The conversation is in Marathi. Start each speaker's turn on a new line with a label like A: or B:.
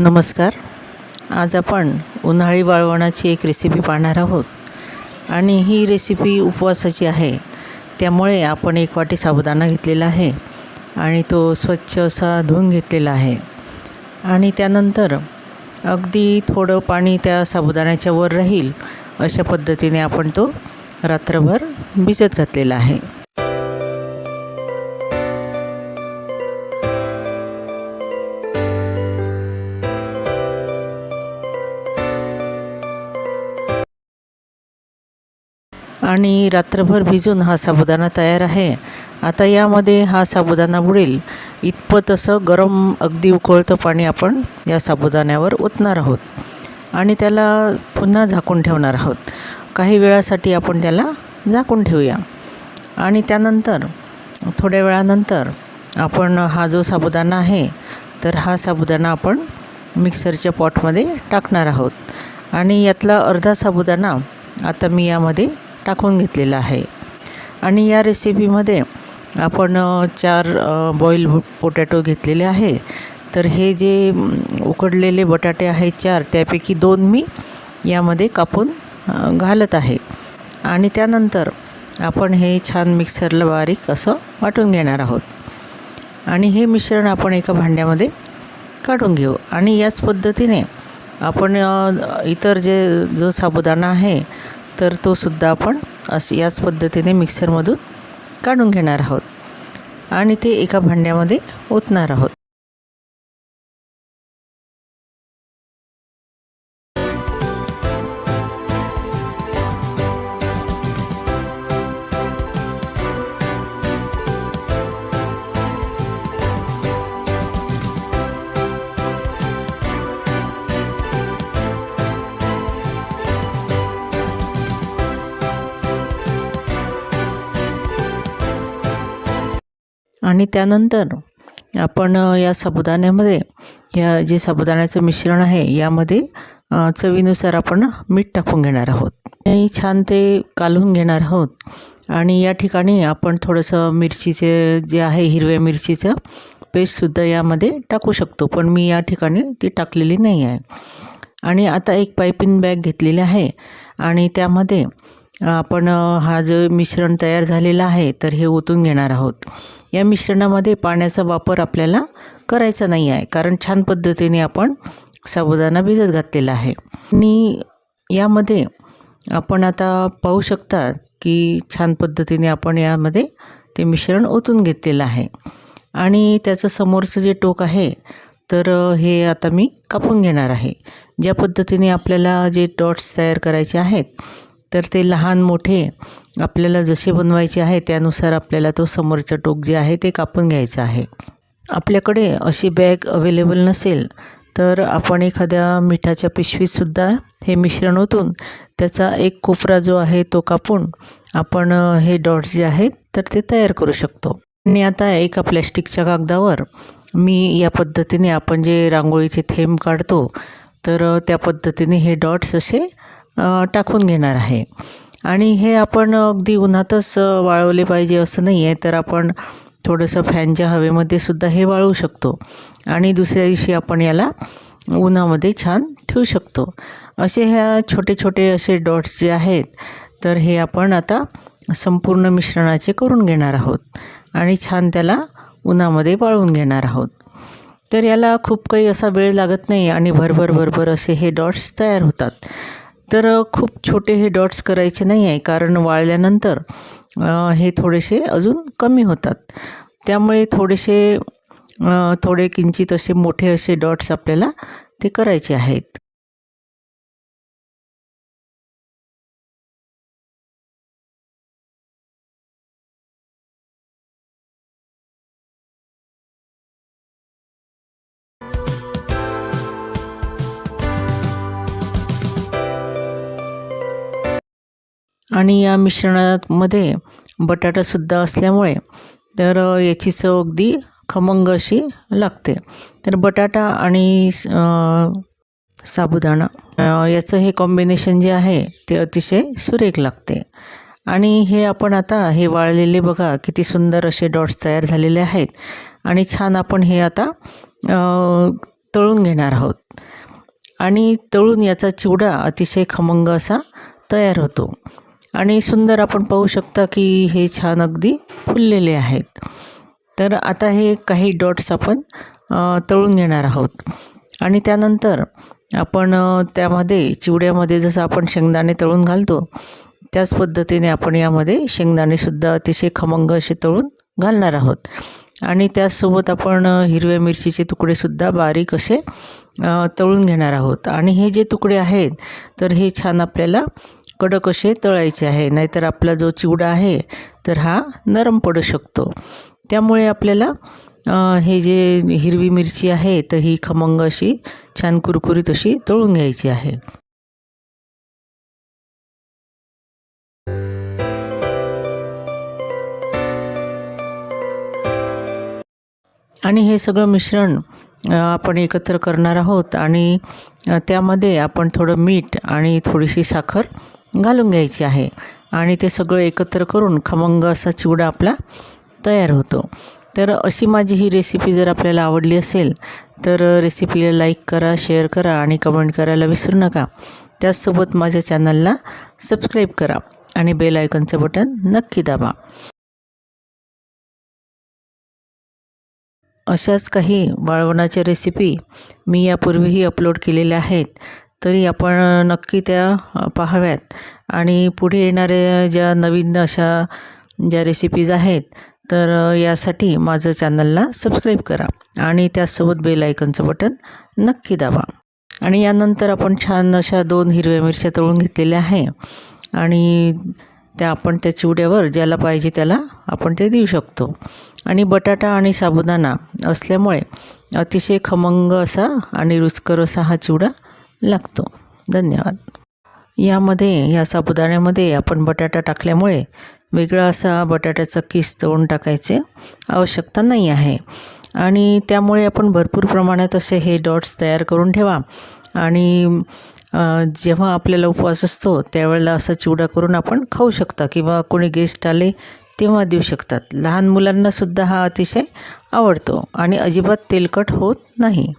A: नमस्कार. आज आपण उन्हाळी वाळवणाची एक रेसिपी पाहणार आहोत. आणि ही रेसिपी उपवासाची आहे. त्यामुळे आपण एक वाटी साबुदाणा घेतलेला आहे आणि तो स्वच्छ असा धुवून घेतलेला आहे. आणि त्यानंतर अगदी थोडं पाणी त्या साबुदाण्याच्या वर राहील अशा पद्धतीने आपण तो रात्रभर भिजत घातलेला आहे. आणि रात्रभर भिजून हा साबुदाणा तयार आहे. आता यामध्ये हा साबुदाणा बुडेल. इतपत असं गरम अगदी उकळतं पाणी आपण या साबुदाण्यावर ओतणार आहोत. आणि त्याला पुन्हा झाकून ठेवणार आहोत. काही वेळासाठी आपण त्याला झाकून ठेवूया. आणि त्यानंतर थोड्या वेळानंतर आपण हा जो साबुदाणा आहे तर हा साबुदाणा आपण मिक्सरच्या पॉटमध्ये टाकणार आहोत. आणि यातला अर्धा साबुदाणा आता मी यामध्ये टाकून घेतलेला आहे. आणि या रेसिपीमध्ये आपण चार बॉईल पोटॅटो घेतलेले आहे. तर हे जे उकडलेले बटाटे आहेत चार त्यापैकी दोन मी यामध्ये कापून घालत आहे. आणि त्यानंतर आपण हे छान मिक्सरला बारीक असं वाटून घेणार आहोत. आणि हे मिश्रण आपण एका भांड्यामध्ये काढून घेऊ. आणि याच पद्धतीने आपण इतर जे जो साबुदाणा आहे तर तो सुद्धा आपण असं याच पद्धतीने मिक्सरमधून काढून घेणार आहोत. आणि ते एका भांड्यामध्ये ओतणार आहोत. आणि त्यानंतर आपण या साबुदाण्यामध्ये या जे साबुदाण्याचं मिश्रण आहे यामध्ये चवीनुसार आपण मीठ टाकून घेणार आहोत. आणि छान ते कालवून घेणार आहोत. आणि या ठिकाणी आपण थोडंसं मिरचीचे जे आहे हिरव्या मिरचीचं पेस्टसुद्धा यामध्ये टाकू शकतो पण मी या ठिकाणी ती टाकलेली नाही आहे. आणि आता एक पायपिंग बॅग घेतलेली आहे आणि त्यामध्ये आपण हा जो मिश्रण तयार झालेला आहे तर हे ओतून घेणार आहोत. या मिश्रणामध्ये पाण्याचा वापर आपल्याला करायचा नाही आहे. कारण छान पद्धतीने आपण साबुदाणा भिजत घातलेला आहे. आणि यामध्ये आपण आता पाहू शकता की छान पद्धतीने आपण यामध्ये ते मिश्रण ओतून घेतलेलं आहे. आणि त्याचं समोरचं जे टोक आहे तर हे आता मी कापून घेणार आहे. ज्या पद्धतीने आपल्याला जे डॉट्स तयार करायचे आहेत तर ते लहान मोठे आपल्याला जसे बनवायचे आहे त्यानुसार आपल्याला तो समोरचं टोक जे आहे ते कापून घ्यायचं आहे. आपल्याकडे अशी बॅग अवेलेबल नसेल तर आपण एखाद्या मिठाच्या पिशवीतसुद्धा हे मिश्रण ओतून त्याचा एक कोपरा जो आहे तो कापून आपण हे डॉट्स जे आहेत तर ते तयार करू शकतो. आणि आता एका प्लॅस्टिकच्या कागदावर मी या पद्धतीने आपण जे रांगोळीचे थेंब काढतो तर त्या पद्धतीने हे डॉट्स असे टाकून घेणार आहे. आणि हे आपण अगदी उन्हातच वाळवले पाहिजे असं नाही आहे तर आपण थोडंसं फॅनच्या हवेमध्ये सुद्धा हे वाळवू शकतो. आणि दुसऱ्या दिवशी आपण याला उन्हामध्ये छान ठेवू शकतो. असे ह्या छोटे छोटे असे डॉट्स जे आहेत तर हे आपण आता संपूर्ण मिश्रणाचे करून घेणार आहोत. आणि छान त्याला उन्हामध्ये वाळवून घेणार आहोत. तर याला खूप काही असा वेळ लागत नाही आणि भरभर भरभर असे हे डॉट्स तयार होतात. तर खूप छोटे हे डॉट्स करायचे नाही आहे कारण वाळल्यानंतर हे थोडेसे अजून कमी होतात. त्यामुळे थोडेसे थोडे किंचित असे मोठे असे डॉट्स आपल्याला ते करायचे आहेत. आणि या मिश्रणामध्ये बटाटासुद्धा असल्यामुळे तर याची चव अगदी खमंग अशी लागते. तर बटाटा आणि स- साबुदाणा याचं हे कॉम्बिनेशन जे आहे ते अतिशय सुरेख लागते. आणि हे आपण आता हे वाळलेले बघा किती सुंदर असे डॉट्स तयार झालेले आहेत. आणि छान आपण हे आता तळून घेणार आहोत. आणि तळून याचा चिवडा अतिशय खमंग असा तयार होतो. आणि सुंदर आपण पाहू शकता की हे छान अगदी फुललेले आहेत. तर आता हे काही डॉट्स आपण तळून घेणार आहोत. आणि त्यानंतर आपण त्यामध्ये चिवड्यामध्ये जसं आपण शेंगदाणे तळून घालतो त्याच पद्धतीने आपण यामध्ये शेंगदाणेसुद्धा अतिशय खमंग असे तळून घालणार आहोत. आणि त्याचसोबत आपण हिरव्या मिरचीचे तुकडेसुद्धा बारीक असे तळून घेणार आहोत. आणि हे जे तुकडे आहेत तर हे छान आपल्याला कडक असे तळायचे आहे. नाहीतर आपला जो चिवडा आहे तर हा नरम पडू शकतो. त्यामुळे आपल्याला हे जे हिरवी मिरची आहे तर ही खमंग अशी छान कुरकुरीत अशी तळून घ्यायची आहे. आणि हे सगळं मिश्रण आपण एकत्र करणार आहोत आणि त्यामध्ये आपण थोडं मीठ आणि थोडीशी साखर घालून घ्यायची आहे. आणि ते सगळं एकत्र करून खमंग असा चिवडा आपला तयार होतो. तर अशी माझी ही रेसिपी जर आपल्याला आवडली असेल तर रेसिपीला लाईक करा शेअर करा आणि कमेंट करायला विसरू नका. त्याचसोबत माझ्या चॅनलला सबस्क्राईब करा आणि बेल आयकॉनचं बटन नक्की दाबा. अशाच काही वाळवणाच्या रेसिपी मी यापूर्वीही अपलोड केलेल्या आहेत. तरी आपण नक्की त्या पाहाव्यात. आणि पुढे येणाऱ्या ज्या नवीन अशा ज्या रेसिपीज आहेत तर यासाठी माझं चॅनलला सबस्क्राईब करा आणि त्याचसोबत बेल आयकनचं बटन नक्की दाबा. आणि यानंतर आपण छान अशा दोन हिरव्या मिरच्या तळून घेतलेल्या आहे आणि त्या आपण त्या चिवड्यावर ज्याला पाहिजे त्याला आपण ते देऊ शकतो. आणि बटाटा आणि साबुदाणा असल्यामुळे अतिशय खमंग असा आणि रुचकर असा हा चिवडा लागतो. धन्यवाद. यामध्ये या साबुदाण्यामध्ये आपण बटाटा टाकल्यामुळे वेगळा असा बटाट्याचा किस तळून टाकायचे आवश्यकता नाही आहे. आणि त्यामुळे आपण भरपूर प्रमाणात असे हे डॉट्स तयार करून ठेवा. आणि जेव्हा आपल्याला उपवास असतो त्यावेळेला असा चिवडा करून आपण खाऊ शकता किंवा कोणी गेस्ट आले तेव्हा देऊ शकतात. लहान मुलांनासुद्धा हा अतिशय आवडतो आणि अजिबात तेलकट होत नाही.